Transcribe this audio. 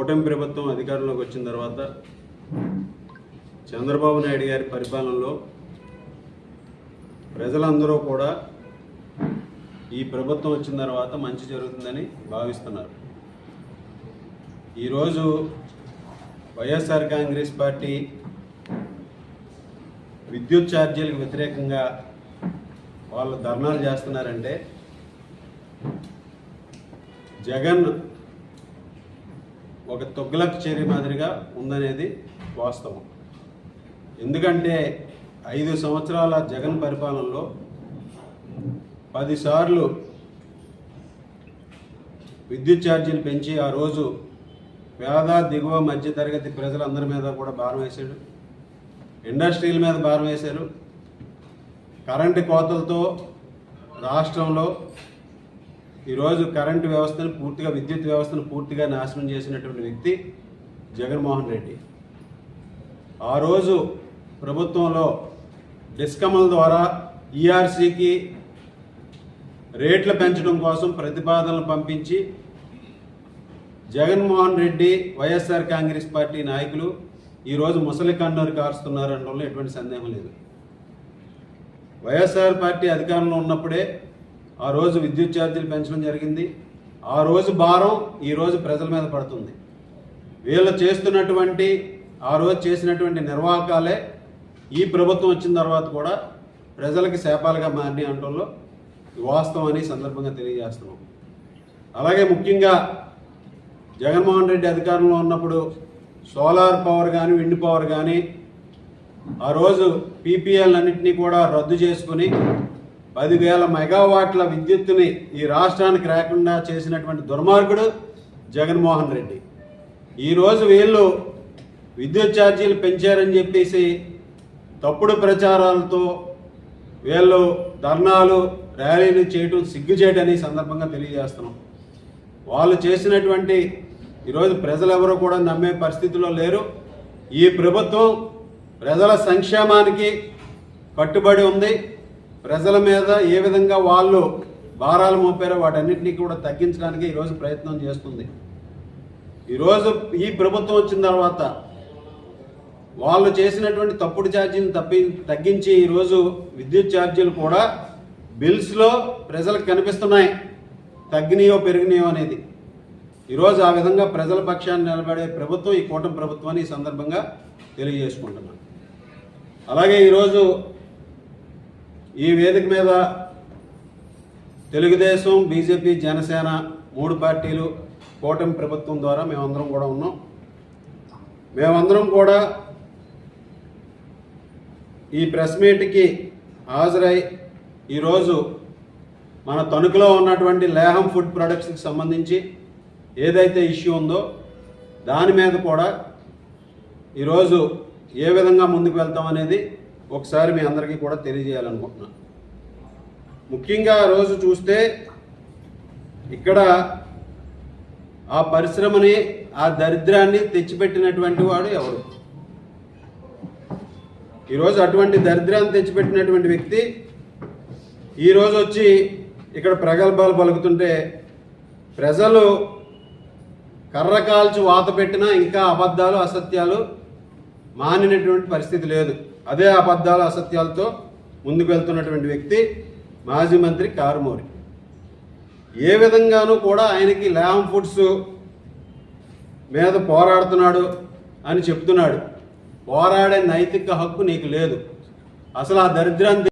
కూటమి ప్రభుత్వం అధికారంలోకి వచ్చిన తర్వాత చంద్రబాబు నాయుడు గారి పరిపాలనలో ప్రజలందరూ కూడా ఈ ప్రభుత్వం వచ్చిన తర్వాత మంచి జరుగుతుందని భావిస్తున్నారు. ఈరోజు వైఎస్ఆర్ కాంగ్రెస్ పార్టీ విద్యుత్ ఛార్జీలకు వ్యతిరేకంగా వాళ్ళు ధర్నాలు చేస్తున్నారంటే జగన్ ఒక తొగ్గులకు చేరే మాదిరిగా ఉందనేది వాస్తవం. ఎందుకంటే ఐదు సంవత్సరాల జగన్ పరిపాలనలో పదిసార్లు విద్యుత్ ఛార్జీలు పెంచి ఆ రోజు పేద దిగువ మధ్య తరగతి ప్రజలందరి మీద కూడా భారం వేశాడు. ఇండస్ట్రీల మీద భారం వేశారు. కరెంటు కోతలతో రాష్ట్రంలో ఈరోజు కరెంటు వ్యవస్థను పూర్తిగా విద్యుత్ వ్యవస్థను పూర్తిగా నాశనం చేసినటువంటి వ్యక్తి జగన్మోహన్ రెడ్డి. ఆ రోజు ప్రభుత్వంలో డిస్కమ్ల ద్వారా ఈఆర్సీకి రేట్లు పెంచడం కోసం ప్రతిపాదనలు పంపించి జగన్మోహన్ రెడ్డి వైఎస్ఆర్ కాంగ్రెస్ పార్టీ నాయకులు ఈరోజు ముసలి కన్నూరు కారుస్తున్నారు అనడంలో ఎటువంటి సందేహం లేదు. వైఎస్ఆర్ పార్టీ అధికారంలో ఉన్నప్పుడే ఆ రోజు విద్యుత్ ఛార్జీలు పెంచడం జరిగింది. ఆ రోజు భారం ఈరోజు ప్రజల మీద పడుతుంది. వీళ్ళు చేస్తున్నటువంటి ఆ రోజు చేసినటువంటి నిర్వాహకాలే ఈ ప్రభుత్వం వచ్చిన తర్వాత కూడా ప్రజలకి శాపాలుగా మారినాయి అంటంలో వాస్తవం అని సందర్భంగా తెలియజేస్తున్నాం. అలాగే ముఖ్యంగా జగన్మోహన్ రెడ్డి అధికారంలో ఉన్నప్పుడు సోలార్ పవర్ కానీ విండ్ పవర్ కానీ ఆ రోజు పీపీఎల్ అన్నింటినీ కూడా రద్దు చేసుకుని పదివేల మెగావాట్ల విద్యుత్తుని ఈ రాష్ట్రానికి రాకుండా చేసినటువంటి దుర్మార్గుడు జగన్మోహన్ రెడ్డి. ఈరోజు వీళ్ళు విద్యుత్ ఛార్జీలు పెంచారని చెప్పేసి తప్పుడు ప్రచారాలతో వీళ్ళు ధర్నాలు ర్యాలీలు చేయటం సిగ్గుచేయటని సందర్భంగా తెలియజేస్తున్నాం. వాళ్ళు చేసినటువంటి ఈరోజు ప్రజలు ఎవరు కూడా నమ్మే పరిస్థితిలో లేరు. ఈ ప్రభుత్వం ప్రజల సంక్షేమానికి కట్టుబడి ఉంది. ప్రజల మీద ఏ విధంగా వాళ్ళు భారాలు మోపారో వాటన్నిటినీ కూడా తగ్గించడానికి ఈరోజు ప్రయత్నం చేస్తుంది. ఈరోజు ఈ ప్రభుత్వం వచ్చిన తర్వాత వాళ్ళు చేసినటువంటి తప్పుడు ఛార్జీని తప్పి తగ్గించి ఈరోజు విద్యుత్ ఛార్జీలు కూడా బిల్స్లో ప్రజలకు కనిపిస్తున్నాయి. తగ్గినాయో పెరిగినాయో అనేది. ఈరోజు ఆ విధంగా ప్రజల పక్షాన్ని నిలబడే ప్రభుత్వం ఈ కూటమి ప్రభుత్వాన్ని ఈ సందర్భంగా తెలియజేసుకుంటున్నాను అలాగే ఈరోజు ఈ వేదిక మీద తెలుగుదేశం బీజేపీ జనసేన మూడు పార్టీలు కూటమి ప్రభుత్వం ద్వారా మేమందరం కూడా ఉన్నాం. మేమందరం కూడా ఈ ప్రెస్ మీట్కి హాజరై ఈరోజు మన తణుకులో ఉన్నటువంటి లేహం ఫుడ్ ప్రొడక్ట్స్కి సంబంధించి ఏదైతే ఇష్యూ ఉందో దాని మీద కూడా ఈరోజు ఏ విధంగా ముందుకు వెళ్తాం అనేది ఒకసారి మీ అందరికీ కూడా తెలియజేయాలనుకుంటున్నాను ముఖ్యంగా ఆ రోజు చూస్తే ఇక్కడ ఆ పరిశ్రమని ఆ దరిద్రాన్ని తెచ్చిపెట్టినటువంటి వాడు ఎవరు? ఈరోజు అటువంటి దరిద్రాన్ని తెచ్చిపెట్టినటువంటి వ్యక్తి ఈరోజు వచ్చి ఇక్కడ ప్రగల్భాలు పలుకుతుంటే ప్రజలు కర్ర కాల్చి వాత పెట్టినా ఇంకా అబద్ధాలు అసత్యాలు మానినటువంటి పరిస్థితి లేదు. అదే అబద్ధాలు అసత్యాలతో ముందుకు వెళ్తున్నటువంటి వ్యక్తి మాజీ మంత్రి కారుమూరి ఏ విధంగానూ కూడా ఆయనకి ల్యామ్ ఫుడ్స్ మీద పోరాడుతున్నాడు అని చెప్తున్నాడు. పోరాడే నైతిక హక్కు నీకు లేదు. అసలు ఆ దరిద్రాన్ని